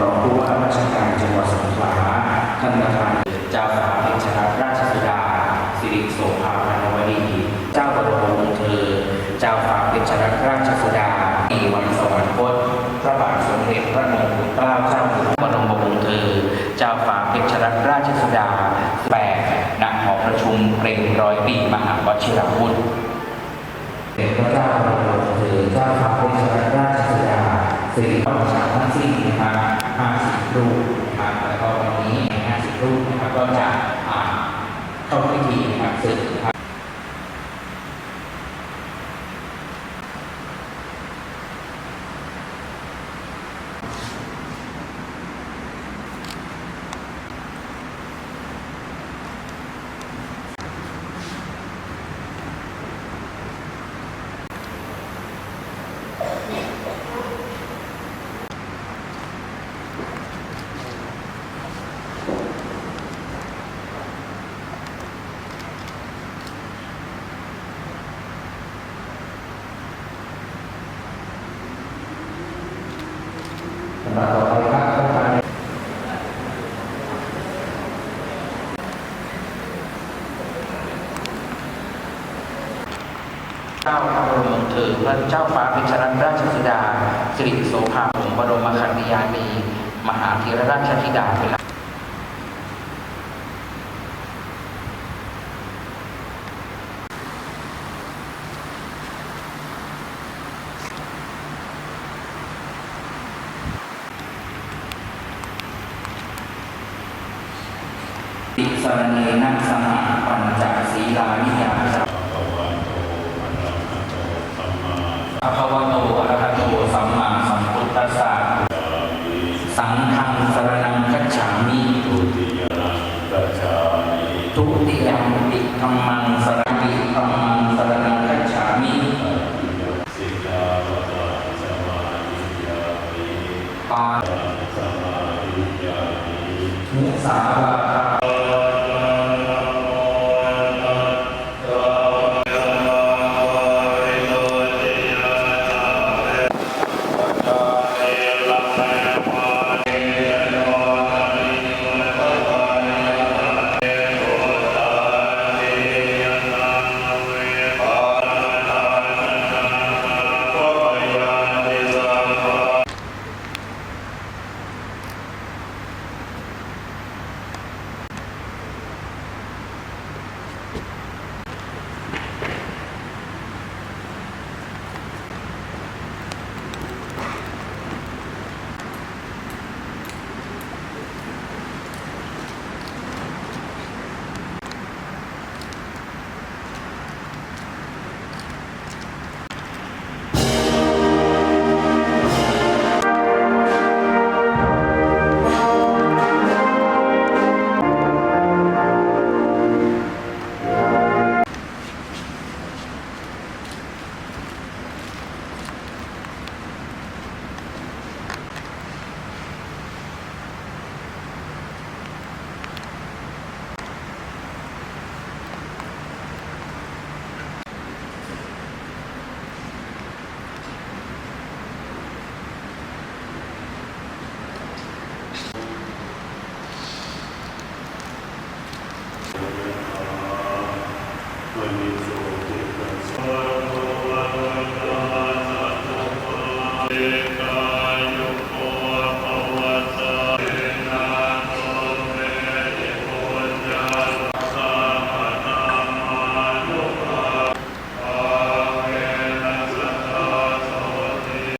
รองผู้ว่าราชการจังหวัดสงขลาท่านประธานเจ้าฟ้าเพชรัตราชสุดาสิริโสภาพนวดี เจ้าบรมวงศ์เธอ เจ้าฟ้าเพชรัตราชสุดาในวันสวรรคตพระบาทสมเด็จพระมงกุฎเกล้าเจ้าอยู่หัวบรมวงศ์เธอ เจ้าฟ้าเพชรัตราชสุดาแปดณหอประชุมเปล่งร้อยปีมหาวชิรวุฒิเป็นพระเจ้าบรมวงศ์เธอเจ้าฟ้า รูปนะครับแล้วก็วันนี้50รูปนะครับก็จะอ่าเข้าพิธีนะครับศึกนะครับ ลำดับต่อไปครับต้องการ เจ้าพระบรมวงศ์เธอพระเจ้าฟ้าพิชรัตนราชสุดาสิริโสภาผงบรมขันธยานีมหาธีรราชธิดาเป็นหลักสรเนนะสหปัญจศีลานิยาสะ ภะคะวะโตอะระหะโตสัมมาสัมพุทธัสสะ สังฆังสรณังคัจฉามิทุติยัมปิธัมมังสรณปิธัมมังสรณังคัจฉามิปามุสาวาทา ไม่มีสุ